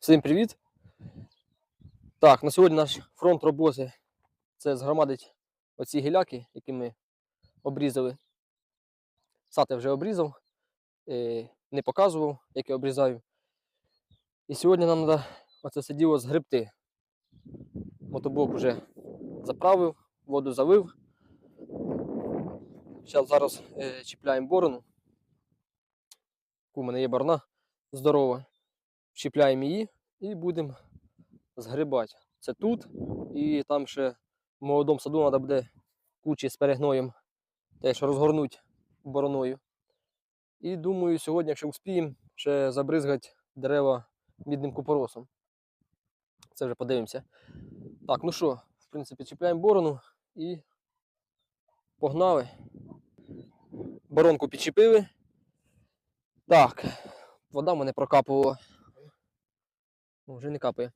Всім привіт! Так, на сьогодні наш фронт роботи це згромадить оці гіляки, які ми обрізали. Сад я вже обрізав, е, не показував, як я обрізаю. І сьогодні нам треба оце все діло згребти. Мотоблок вже заправив, воду залив. Зараз зараз е, чіпляємо борону. У мене є барна здорова. Чіпляємо її і будемо згрібати. Це тут. І там ще в молодому саду треба буде кучі з перегноєм теж розгорнути бороною. І думаю, сьогодні, якщо успіємо, ще забризгати дерева мідним купоросом. Це вже подивимося. Так, ну що, в принципі, чіпляємо борону і погнали. Боронку підчепили. Так, вода мене прокапувала. Ну, вже не капає.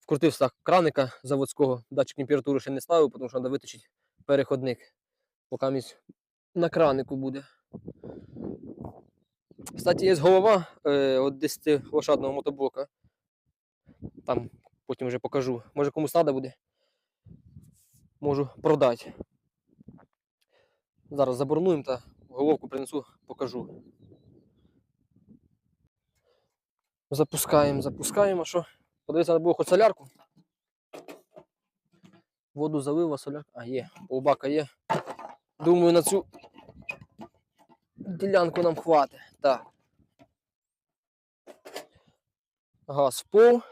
Вкрутив так краника заводського, датчик температури ще не ставив, тому що треба виточити переходник. Поки місь на кранику буде. Кстати, є голова е, от 10 лошадного мотоблока. Там потім вже покажу. Може комусь треба буде. Можу продати. Зараз заборнуємо та головку принесу, покажу. Запускаємо, запускаємо. Що? Подивитися треба було хоч солярку. Воду залив, а солярка. А, є, полбака є. Думаю, на цю ділянку нам хватить. Так. Газ в пол.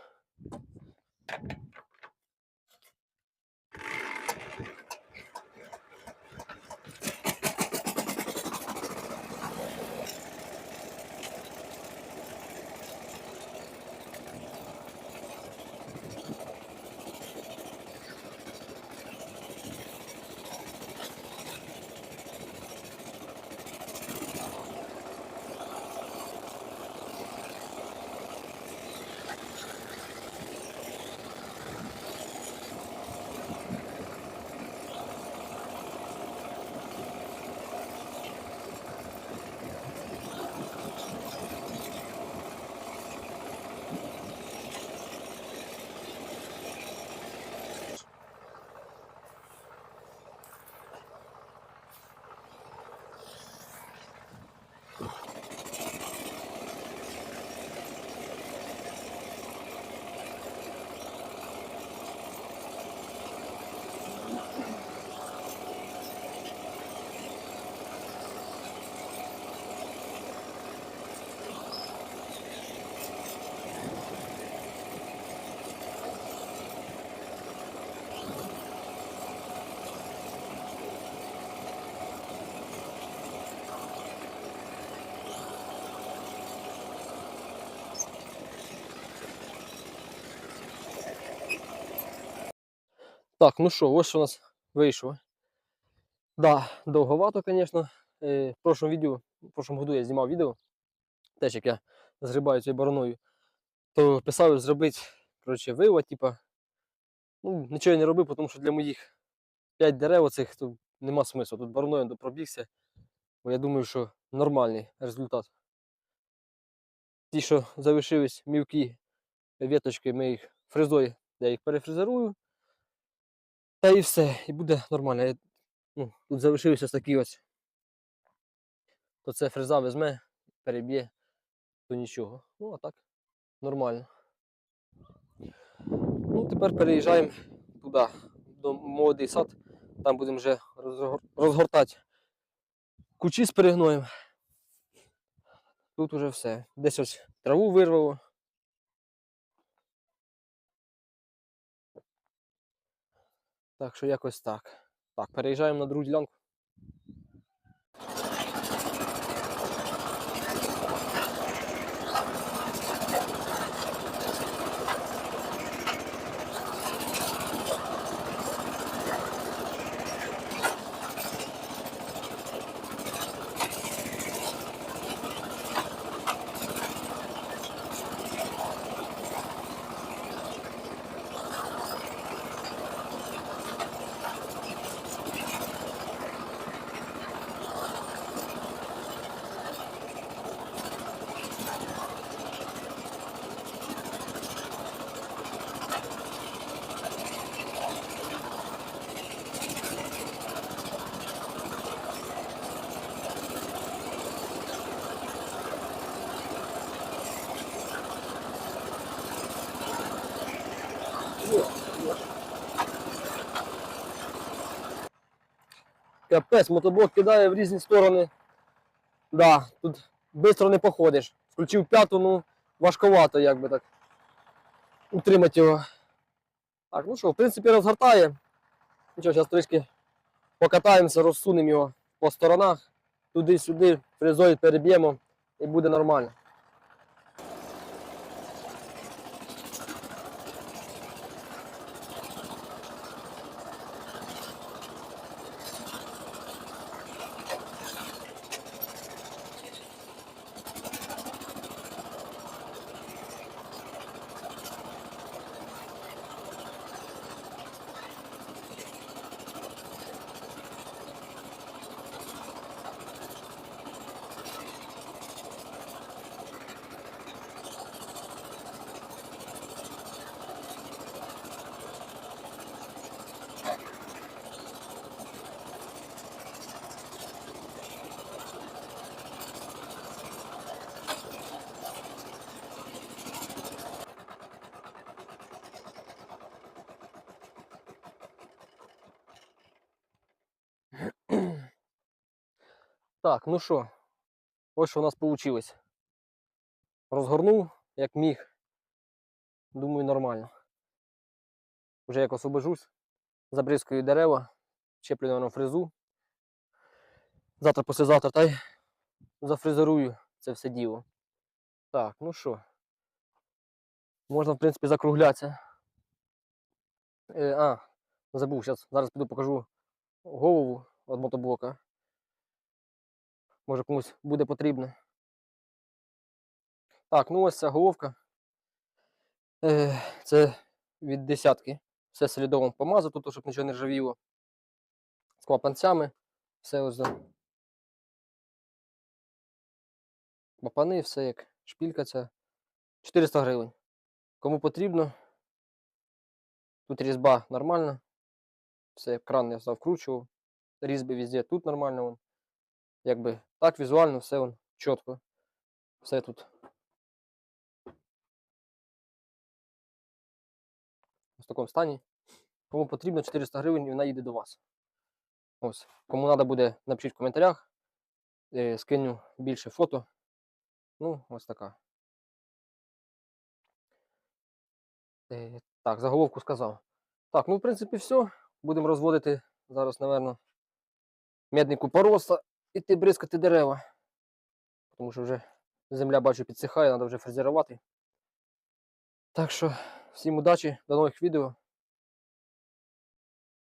Так, ну що, ось що у нас вийшло. Да, довговато, звісно. Е, в прошлому відео, в прошлому году я знімав відео, теж як я згрібаю цією бороною, то писав зробити коротше, вивод, типа. Ну, нічого я не робив, тому що для моїх 5 дерев оцих то нема смислу. Тут бороною до пробігся. Бо я думаю, що нормальний результат. Ті, що залишились мілкі віточки, ми їх фрезою, я їх перефрезерую. Та і все, і буде нормально. Я, ну, тут залишилися такі ось. То це фреза візьме, переб'є, то нічого. Ну, а так, нормально. Ну, тепер переїжджаємо туди, до молодий сад. Там будемо вже розгортати кучі з перегноєм. Тут уже все. Десь ось траву вирвало. Так що якось так. Так, переїжджаємо на другу ділянку. Капець, мотоблок кидає в різні сторони. Да, тут швидко не походиш. Включив п'яту, ну важковато, як би так. Утримати його. Так, ну що, в принципі, розгортає. Нічого, зараз трішки покатаємося, розсунемо його по сторонах, туди-сюди, фрезою переб'ємо і буде нормально. Так, ну що, ось що у нас вийшло. Розгорнув, як міг. Думаю, нормально. Вже як освобожусь, забризкаю дерева, чеплю наверно, фрезу. Завтра, післязавтра та й зафрезерую це все діло. Так, ну що. Можна, в принципі, закруглятися. Е, а, забув, зараз піду покажу голову від мотоблока. Може комусь буде потрібно. Так, ну ось ця головка. Це від десятки. Все слідовим помазав, тут, щоб нічого не ржавіло. З клапанцями. Все ось. Клапани, все як шпілька ця. 400 гривень. Кому потрібно. Тут різьба нормальна. Все кран я став вкручував. Різьби везде тут нормально. Якби так візуально все вон, чітко. Все тут. В такому стані. Кому потрібно 400 гривень і вона їде до вас. Ось. Кому треба буде, напишіть в коментарях. Е, скину більше фото. Ну, ось така. Е, так, заголовку сказав. Так, ну в принципі все. Будемо розводити зараз, напевно, медний купороса іти бризкати дерева. Тому що вже земля, бачу, підсихає, треба вже фрезерувати. Так що, всім удачі, до нових відео.